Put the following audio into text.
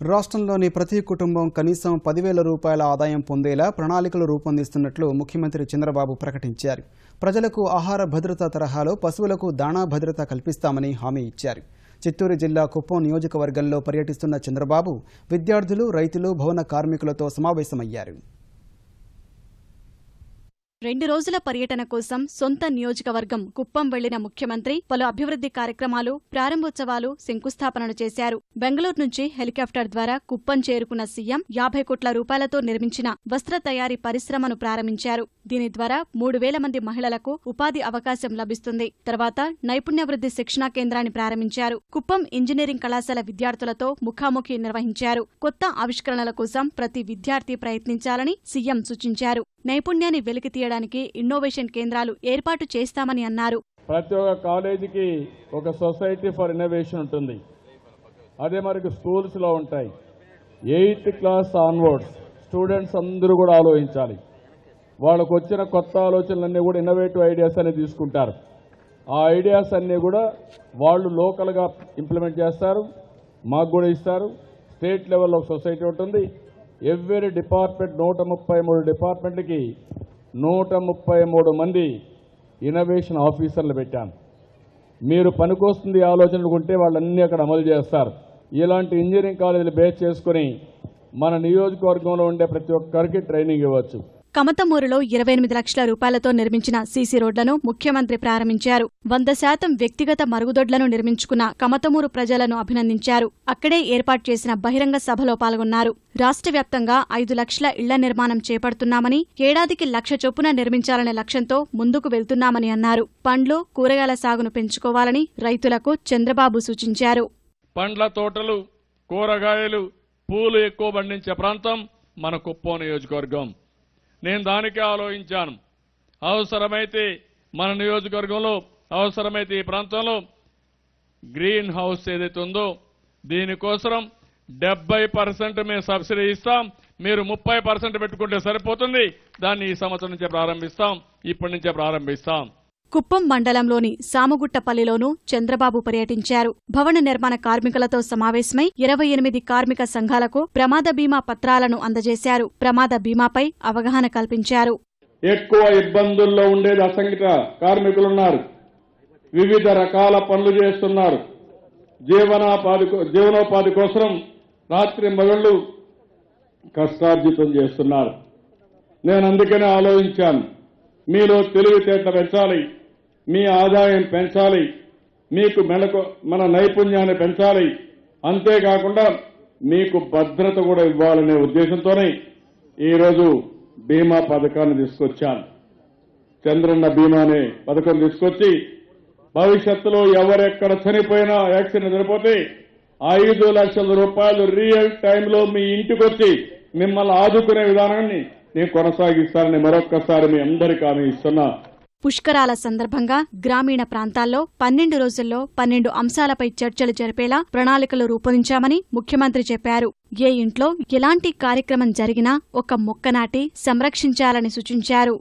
రాష్ట్రంలోని ప్రతి కుటుంబం కనీసం పదివేల రూపాయల ఆదాయం పొందేలా ప్రణాళికలు రూపొందిస్తున్నట్లు ముఖ్యమంత్రి చంద్రబాబు ప్రకటించారు. ప్రజలకు ఆహార భద్రత తరహాలో పశువులకు దాణా భద్రత కల్పిస్తామని హామీ ఇచ్చారు. చిత్తూరు జిల్లా కుప్పం నియోజకవర్గంలో పర్యటిస్తున్న చంద్రబాబు విద్యార్థులు రైతులు భవన కార్మికులతో సమావేశమయ్యారు. రెండు రోజుల పర్యటన కోసం సొంత నియోజకవర్గం కుప్పం వెళ్ళిన ముఖ్యమంత్రి పలు అభివృద్ధి కార్యక్రమాలు ప్రారంభోత్సవాలు శంకుస్థాపనలు చేశారు. బెంగళూరు నుంచి హెలికాప్టర్ ద్వారా కుప్పం చేరుకున్న సీఎం యాభై కోట్ల రూపాయలతో నిర్మించిన వస్త్ర తయారీ పరిశ్రమను ప్రారంభించారు. దీని ద్వారా మూడు వేల మంది మహిళలకు ఉపాధి అవకాశం లభిస్తుంది. తర్వాత నైపుణ్యాభివృద్ధి శిక్షణా కేంద్రాన్ని ప్రారంభించారు. కుప్పం ఇంజనీరింగ్ కళాశాల విద్యార్థులతో ముఖాముఖి నిర్వహించారు. కొత్త ఆవిష్కరణల కోసం ప్రతి విద్యార్థి ప్రయత్నించాలని సీఎం సూచించారు. నైపుణ్యాన్ని వెలికి తీయడానికి ఇన్నోవేషన్ కేంద్రాలు ఏర్పాటు చేస్తామని అన్నారు. ప్రతి ఒక్క కాలేజీకి ఒక సొసైటీ ఫర్ ఇన్నోవేషన్ ఉంటుంది. అదే మనకి స్కూల్స్లో ఉంటాయి. ఎయిత్ క్లాస్ ఆన్వర్డ్స్ స్టూడెంట్స్ అందరూ కూడా ఆలోచించాలి. వాళ్ళకు వచ్చిన కొత్త ఆలోచనలన్నీ కూడా ఇన్నోవేటివ్ ఐడియాస్ అనేవి తీసుకుంటారు. ఆ ఐడియాస్ అన్నీ కూడా వాళ్ళు లోకల్గా ఇంప్లిమెంట్ చేస్తారు మాకు కూడా ఇస్తారు. స్టేట్ లెవెల్లో ఒక సొసైటీ ఉంటుంది. ఎవ్రీ డిపార్ట్మెంట్ నూట ముప్పై మూడు డిపార్ట్మెంట్కి నూట ముప్పై మూడు మంది ఇన్నోవేషన్ ఆఫీసర్లు పెట్టాను మీరు పనికొస్తుంది ఆలోచనలు ఉంటే వాళ్ళన్నీ అక్కడ అమలు చేస్తారు. ఇలాంటి ఇంజనీరింగ్ కాలేజీలు బేస్ చేసుకుని మన నియోజకవర్గంలో ఉండే ప్రతి ఒక్కరికి ట్రైనింగ్ ఇవ్వచ్చు. కమతమూరులో ఇరవై ఎనిమిది లక్షల రూపాయలతో నిర్మించిన సీసీ రోడ్లను ముఖ్యమంత్రి ప్రారంభించారు. వంద శాతం వ్యక్తిగత మరుగుదొడ్లను నిర్మించుకున్న కమతమూరు ప్రజలను అభినందించారు. అక్కడే ఏర్పాటు చేసిన బహిరంగ సభలో పాల్గొన్నారు. రాష్ట్ర వ్యాప్తంగా ఐదు లక్షల ఇళ్ళ నిర్మాణం చేపడుతున్నామని ఏడాదికి లక్ష చొప్పున నిర్మించాలనే లక్ష్యంతో ముందుకు వెళ్తున్నామని అన్నారు. పండ్లు కూరగాయల సాగును పెంచుకోవాలని రైతులకు చంద్రబాబు సూచించారు. పండ్ల తోటలు కూరగాయలు పూలు ఎక్కువ పండించే ప్రాంతం మన కుప్పం నియోజకవర్గం. నేను దానికే ఆలోచించాను. అవసరమైతే మన నియోజకవర్గంలో అవసరమైతే ఈ ప్రాంతంలో గ్రీన్ హౌస్ ఏదైతే ఉందో దీనికోసం డెబ్బై పర్సెంట్ మేము సబ్సిడీ ఇస్తాం. మీరు ముప్పై పర్సెంట్ పెట్టుకుంటే సరిపోతుంది. దాన్ని ఈ సంవత్సరం నుంచే ప్రారంభిస్తాం. ఇప్పటి నుంచే ప్రారంభిస్తాం. కుప్పం మండలంలోని సామగుట్టపల్లిలోనూ చంద్రబాబు పర్యటించారు. భవన నిర్మాణ కార్మికులతో సమావేశమై ఇరవై ఎనిమిది కార్మిక సంఘాలకు ప్రమాద బీమా పత్రాలను అందజేశారు. ప్రమాద బీమాపై అవగాహన కల్పించారు. ఎక్కువ ఇబ్బందుల్లో ఉండేది అసంఘిత కార్మికులున్నారు. వివిధ రకాల పనులు చేస్తున్నారు. జీవనోపాధి జీవనోపాధి కోసం రాత్రి మగళ్ళు కష్టార్జితం చేస్తున్నారు. నేను అందుకనే ఆలోచించాను. మీలో తెలివితేటలు పెంచాలి. మీ ఆదాయం పెంచాలి. మీకు మెలకు మన నైపుణ్యాన్ని పెంచాలి. అంతేకాకుండా మీకు భద్రత కూడా ఇవ్వాలనే ఉద్దేశంతోనే ఈరోజు బీమా పథకాన్ని తీసుకొచ్చాను. చంద్రన్న బీమా అనే పథకం తీసుకొచ్చి భవిష్యత్తులో ఎవరెక్కడ చనిపోయినా యాక్సిడెంట్ చనిపోతే ఐదు లక్షల రూపాయలు రియల్ టైంలో మీ ఇంటికొచ్చి మిమ్మల్ని ఆదుకునే విధానాన్ని నేను కొనసాగిస్తానని మరొక్కసారి మీ అందరికీ హామీ ఇస్తున్నా. పుష్కరాల సందర్భంగా గ్రామీణ ప్రాంతాల్లో పన్నెండు రోజుల్లో పన్నెండు అంశాలపై చర్చలు జరిపేలా ప్రణాళికలు రూపొందించామని ముఖ్యమంత్రి చెప్పారు. ఏ ఇంట్లో ఎలాంటి కార్యక్రమం జరిగినా ఒక మొక్క నాటి సంరక్షించాలని సూచించారు.